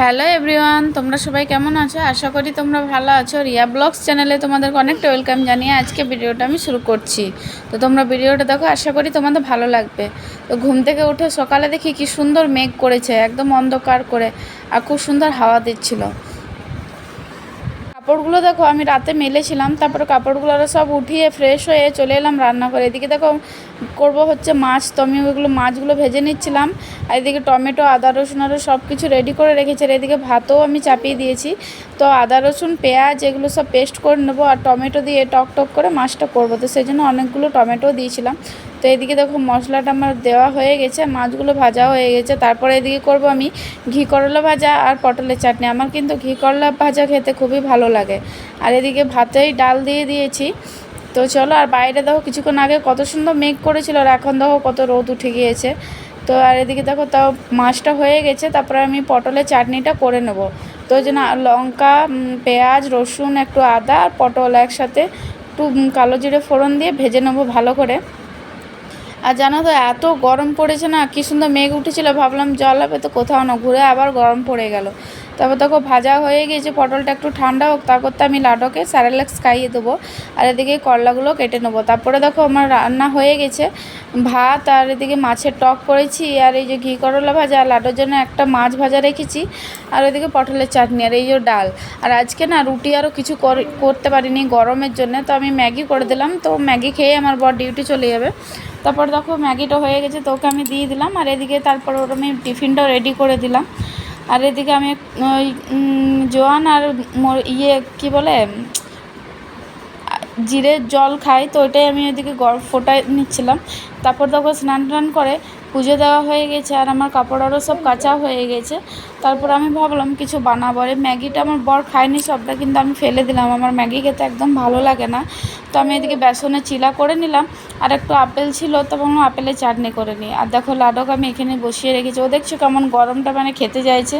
Hello everyone তোমরা সবাই কেমন আছো? আশা করি তোমরা ভালো আছো। রিয়া ব্লগস চ্যানেলে তোমাদের অনেকটা ওয়েলকাম জানিয়ে আজকে ভিডিওটা আমি শুরু করছি। তো তোমরা ভিডিওটা দেখো, আশা করি তোমাদের ভালো লাগবে। তো ঘুম থেকে উঠে সকালে দেখি কি সুন্দর মেঘ করেছে, একদম অন্ধকার করে, আর খুব সুন্দর হাওয়া দিচ্ছিল। কাপড়গুলো দেখো, আমি রাতে মেলেছিলাম, তারপরে কাপড়গুলো সব উঠিয়ে ফ্রেশ হয়ে চলে এলাম রান্না করে এদিকে দেখো, করব হচ্ছে মাছ, তো আমি ওইগুলো মাছগুলো ভেজে নিচ্ছিলাম, আর এদিকে টমেটো, আদা রসুন আরও সব কিছু রেডি করে রেখেছি, আর এদিকে ভাতও আমি চাপিয়ে দিয়েছি। তো আদা রসুন, পেঁয়াজ, এগুলো সব পেস্ট করে নেব, আর টমেটো দিয়ে টক টক করে মাছটা করব। তো সেই জন্য অনেকগুলো টমেটো দিয়েছিলাম। এদিকে দেখো মশলাটা আমার দেওয়া হয়ে গেছে, মাছগুলো ভাজা হয়ে গেছে। তারপরে এদিকে করব আমি ঘি করলা ভাজা আর পটলের চাটনি। আমার কিন্তু ঘি করলা ভাজা খেতে খুবই ভালো লাগে। আর এদিকে ভাতেই ডাল দিয়ে দিয়েছি। তো চলো আর বাইরে দেখো কিছুক্ষণ আগে কত সুন্দর মেঘ করেছিল আর এখন দেখো কত রোদ উঠে গিয়েছে। তো আর এদিকে দেখো তাও মাছটা হয়ে গেছে, তারপরে আমি পটলের চাটনিটা করে নেব। তো ওই জন্য লঙ্কা পেঁয়াজ, রসুন, একটু আদা আর পটল একসাথে একটু কালো জিরে ফোড়ন দিয়ে ভেজে নেব ভালো করে। আর জানো তো, এত গরম পড়েছে না, কি সুন্দর মেঘ উঠেছিল, ভাবলাম জল হবে তো কোথাও না, ঘুরে আবার গরম পড়ে গেল। তারপর দেখো, ভাজা হয়ে গিয়েছে, পটলটা একটু ঠান্ডা হোক, তারপর তো আমি লাডোকে স্যারেলাক্স খাইয়ে দেবো, আর এদিকে করলাগুলো কেটে নেব। তারপরে দেখো, আমার রান্না হয়ে গেছে, ভাত আর এদিকে মাছের টক করেছি, আর এই যে ঘি করলা ভাজা, আর লাডোর জন্য একটা মাছ ভাজা রেখেছি, আর এদিকে পটলের চাটনি, আর এই যে ডাল। আর আজকে না, রুটি আরও কিছু কর- করতে পারিনি গরমের জন্য, তো আমি ম্যাগি করে দিলাম, তো ম্যাগি খেয়ে আমার বর ডিউটি চলে যাবে। তারপর দেখো ম্যাগিটা হয়ে গেছে, তো ওকে আমি দিয়ে দিলাম, আর এদিকে তারপর ওর আমি টিফিনটাও রেডি করে দিলাম। আর এদিকে আমি, ওই জোয়ান আর ইয়ে কি বলে, জিরে জল খাই, তো ওইটাই আমি ওইদিকে গরম ফোটায় নিচ্ছিলাম। তারপর দেখো স্নান টান করে পুজো দেওয়া হয়ে গেছে, আর আমার কাপড় আরও সব কাঁচা হয়ে গেছে। তারপর আমি ভাবলাম কিছু বানাবো, আর ম্যাগিটা আমার বর খায়নি সবটা, কিন্তু আমি ফেলে দিলাম। আমার ম্যাগি খেতে একদম ভালো লাগে না। তো আমি এদিকে বেসনে চিলা করে নিলাম আর একটু আপেল ছিল তো ভাবলাম আপেলের চাটনি করে নিই। আর দেখো লাডক আমি এখানে বসিয়ে রেখেছি। ও দেখছ কেমন গরমটা মানে খেতে চাইছে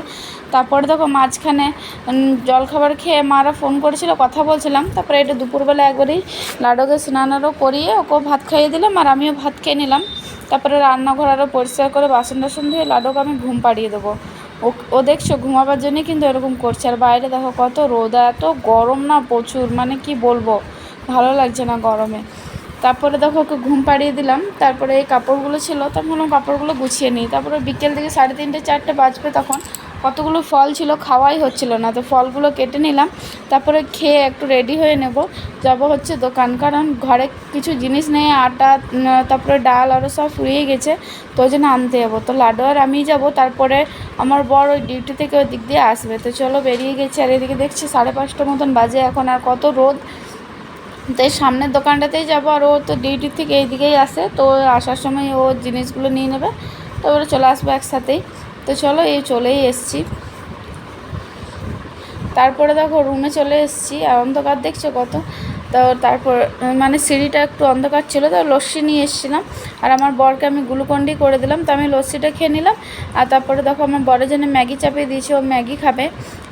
তারপরে দেখো মাঝখানে জলখাবার খেয়ে মারা ফোন করেছিল, কথা বলছিলাম। তারপরে এটা দুপুরবেলা একবারেই লাডোকে স্নান আরও করিয়ে ওকেও ভাত খাইয়ে দিলাম আর আমিও ভাত খেয়ে নিলাম। তারপরে রান্নাঘর আরও পরিষ্কার করে বাসন টাসন ধুয়ে লাডোকে আমি ঘুম পাড়িয়ে দেবো। ও ও দেখছ ঘুমাবার জন্যই কিন্তু এরকম করছে। আর বাইরে দেখো কত রোদ, এত গরম না প্রচুর মানে কি বলব? ভালো লাগছে না গরমে। তারপরে দেখো ওকে ঘুম পাড়িয়ে দিলাম। তারপরে এই কাপড়গুলো ছিল তখন কাপড়গুলো গুছিয়ে নিই। তারপরে বিকেল থেকে সাড়ে তিনটে, চারটে বাজবে তখন। কতগুলো ফল ছিল খাওয়াই হচ্ছিল না, তো ফলগুলো কেটে নিলাম। তারপরে খেয়ে একটু রেডি হয়ে নেব। যাব হচ্ছে দোকান, কারণ ঘরে কিছু জিনিস নেই, আটা তারপরে ডাল আরও সব ফুরিয়ে গেছে, তো ওই জন্য আনতে যাব। তো লাডু আর আমি যাব, তারপরে আমার বড় ওই ডিউটি থেকে ওই দিক দিয়ে আসবে। তো চলো বেরিয়ে গেছে, আর এদিকে দেখছি সাড়ে পাঁচটার মতন বাজে, এখন আর কত রোদ। তো এই সামনের দোকানটাতেই যাব আর ও তো ডিউটি থেকে এইদিকেই আসে তো আসার সময় ও জিনিসগুলো নিয়ে নেবে তো ওরা চলে আসব একসাথেই। তো চলো, এই চলেই এসছি। তারপরে দেখো রুমে চলে এসছি। আর অন্ধকার দেখছ কত? তো তারপর মানে সিঁড়িটা একটু অন্ধকার ছিল, তো লস্যি নিয়ে এসেছিলাম। আর আমার বরকে আমি গ্লুকন্ডি করে দিলাম, তো আমি লস্যিটা খেয়ে নিলাম। আর তারপরে দেখো, আমার বরের জন্য ম্যাগি চাপিয়ে দিয়েছি, ও ম্যাগি খাবে।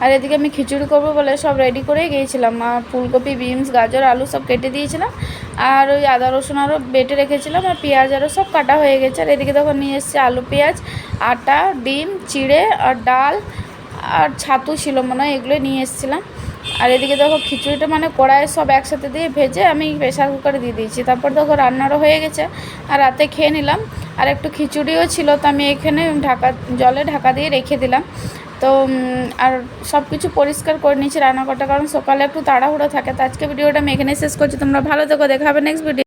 আর এদিকে আমি খিচুড়ি করব বলে সব রেডি করেই গিয়েছিলাম। আর ফুলকপি, বিনস, গাজর, আলু সব কেটে দিয়েছিলাম। আর ওই আদা, রসুন আরও বেটে রেখেছিলাম, আর পেঁয়াজ আরও সব কাটা হয়ে গেছে। আর এদিকে দেখো, নিয়ে এসেছি আলু, পেঁয়াজ, আটা, ডিম, চিড়ে, আর ডাল, আর ছাতু ছিল মনে হয় এগুলো নিয়ে এসেছিলাম। আর এদিকে দেখো খিচুড়িটা মানে কড়াইয়ে সব একসাথে দিয়ে ভেজে আমি প্রেশার কুকারে দিয়ে দিয়েছি। তারপর দেখো রান্নারও হয়ে গেছে। আর রাতে খেয়ে নিলাম। আর একটু খিচুড়িও ছিল তো আমি এখানে ঢাকা, জলে ঢাকা দিয়ে রেখে দিলাম। তো আর সব কিছু পরিষ্কার করে নিয়েছি রান্নাঘরটা, কারণ সকালে একটু তাড়াহুড়ো থাকে। তো আজকে ভিডিওটা আমি এখানে শেষ করছি। তোমরা ভালো থেকো। দেখাবে নেক্সট ভিডিও